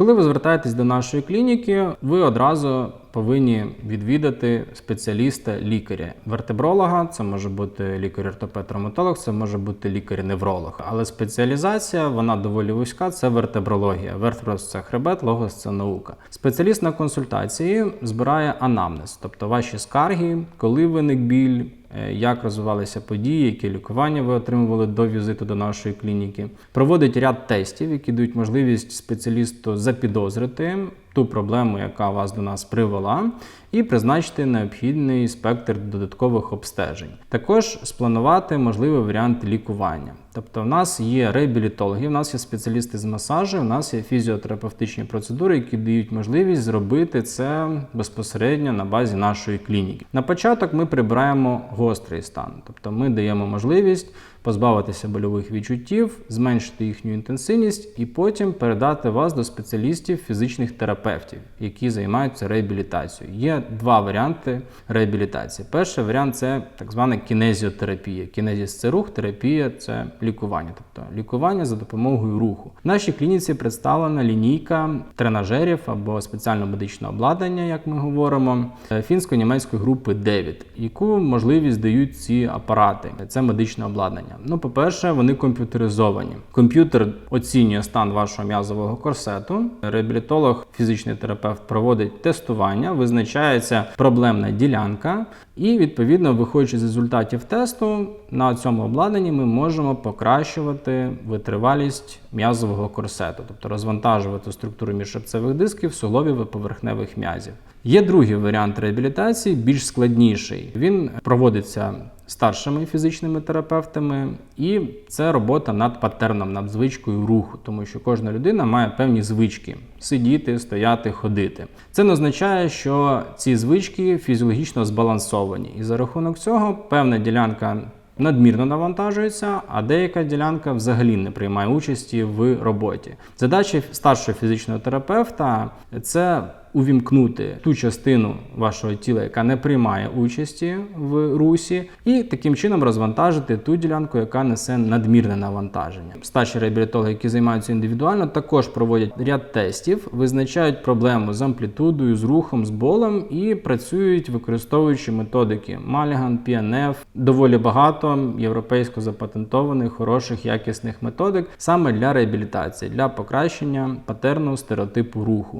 Коли ви звертаєтесь до нашої клініки, ви одразу повинні відвідати спеціаліста-лікаря, вертебролога, це може бути лікар-ортопед-травматолог, це може бути лікар-невролог. Але спеціалізація вона доволі вузька, це вертебрологія. Вертеброс це хребет, логос це наука. Спеціаліст на консультації збирає анамнез, тобто ваші скарги, коли виник біль. Е, Як розвивалися події, які лікування ви отримували до візиту до нашої клініки, проводить ряд тестів, які дають можливість спеціалісту запідозрити ту проблему, яка вас до нас привела, і призначити необхідний спектр додаткових обстежень. Також спланувати можливий варіант лікування. Тобто, в нас є реабілітологи, в нас є спеціалісти з масажу, в нас є фізіотерапевтичні процедури, які дають можливість зробити це безпосередньо на базі нашої клініки. На початок ми прибираємо гострий стан, тобто ми даємо можливість позбавитися больових відчуттів, зменшити їхню інтенсивність і потім передати вас до спеціалістів фізичних терапевтів, які займаються реабілітацією. Є два варіанти реабілітації. Перший варіант це так звана кінезіотерапія. Кінезіс це рух, терапія це лікування, тобто лікування за допомогою руху. В нашій клініці представлена лінійка тренажерів або спеціального медичного обладнання, як ми говоримо, е, фінсько-німецької групи 9, яку можливість дають ці апарати. Це медичне обладнання. Ну, по-перше, вони комп'ютеризовані. Комп'ютер оцінює стан вашого м'язового корсету. Реабілітолог, фізичний терапевт проводить тестування, визначається проблемна ділянка, і відповідно, виходячи з результатів тесту, на цьому обладнанні ми можемо покращувати витривалість м'язового корсету, тобто розвантажувати структуру міжшипцевих дисків, суглобів і поверхневих м'язів. Є другий варіант реабілітації, більш складніший. Він проводиться старшими фізичними терапевтами, і це робота над паттерном, над звичкою руху, тому що кожна людина має певні звички сидіти, стояти, ходити. Це не означає, що ці звички фізіологічно збалансовані, і за рахунок цього певна ділянка. Надмірно навантажується, а деяка ділянка взагалі не приймає участі в роботі. Задача старшого фізичного терапевта це увімкнути ту частину вашого тіла, яка не приймає участі в русі, і таким чином розвантажити ту ділянку, яка несе надмірне навантаження. Старші реабілітологи, які займаються індивідуально, також проводять ряд тестів, визначають проблему з амплітудою, з рухом, з болем і працюють використовуючи методики Маліган, PNF, доволі багато європейсько запатентованих, хороших, якісних методик саме для реабілітації, для покращення патерну стереотипу руху.